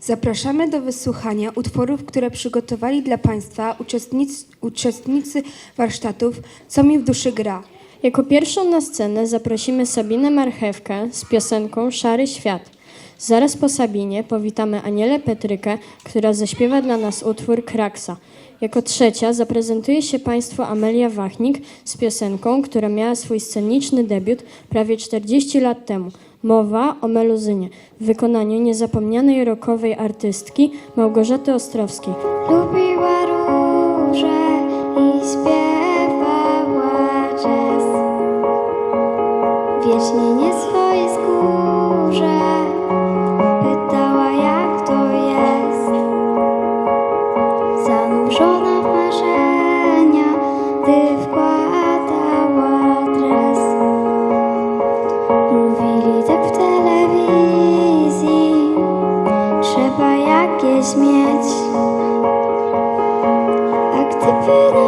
Zapraszamy do wysłuchania utworów, które przygotowali dla Państwa uczestnicy, warsztatów Co mi w duszy gra. Jako pierwszą na scenę zaprosimy Sabinę Marchewkę z piosenką Szary Świat. Zaraz po Sabinie powitamy Anielę Petrykę, która zaśpiewa dla nas utwór Kraksa. Jako trzecia zaprezentuje się Państwu Amelia Wachnik z piosenką, która miała swój sceniczny debiut prawie 40 lat temu. Mowa o meluzynie w wykonaniu niezapomnianej rockowej artystki Małgorzaty Ostrowskiej. Lubiła róże to put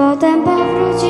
potem powróci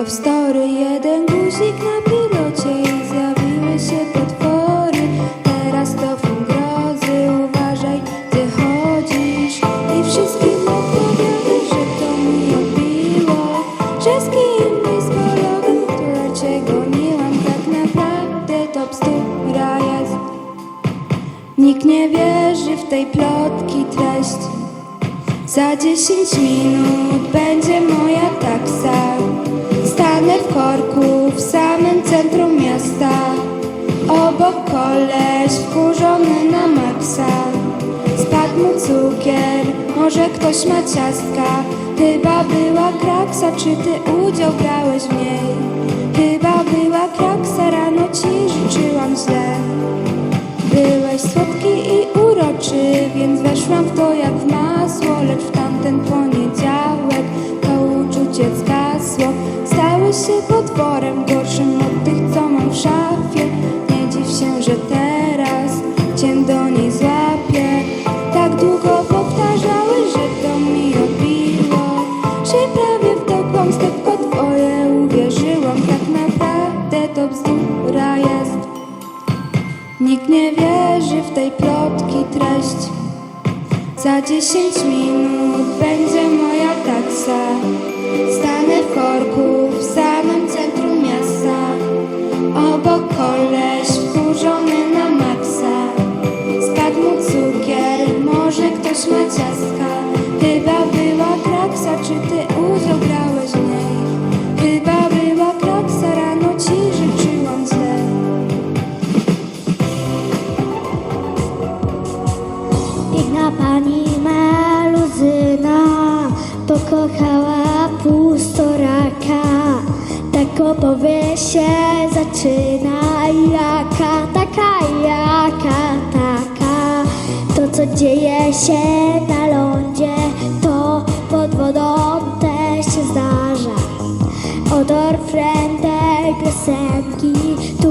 love story Jeden guzik na pilocie i zjawiły się potwory. Teraz to film grozy, uważaj gdzie chodzisz. I wszystkim opowiadaj, że to mi odbiło Że z polowym, które cię goniłam. Tak naprawdę to bzdura jest. Nikt nie wierzy w tej plotki treść. Za 10 minut może ktoś ma ciastka. Chyba była kraksa, czy ty udział brałeś w niej? Chyba była kraksa, rano ci życzyłam źle. Byłeś słodki i uroczy, więc weszłam w to jak w masło, lecz w tamten plotki treść. Za 10 minut będzie moja taksa. Stanę w korku Opowieść się zaczyna. Jaka, taka, jaka, taka. To, co dzieje się na lądzie, to pod wodą też się zdarza. Oto refren tej piosenki, który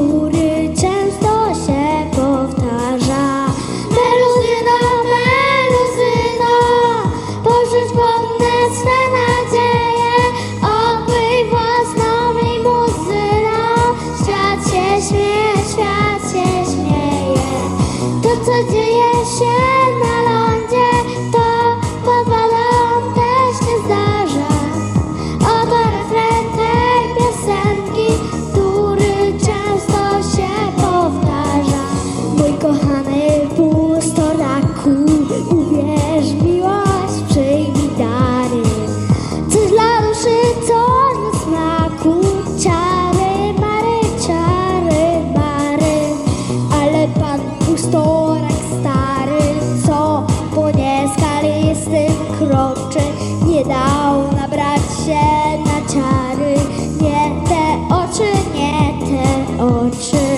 urocze Nie dał nabrać się na ciary Nie te oczy, nie te oczy.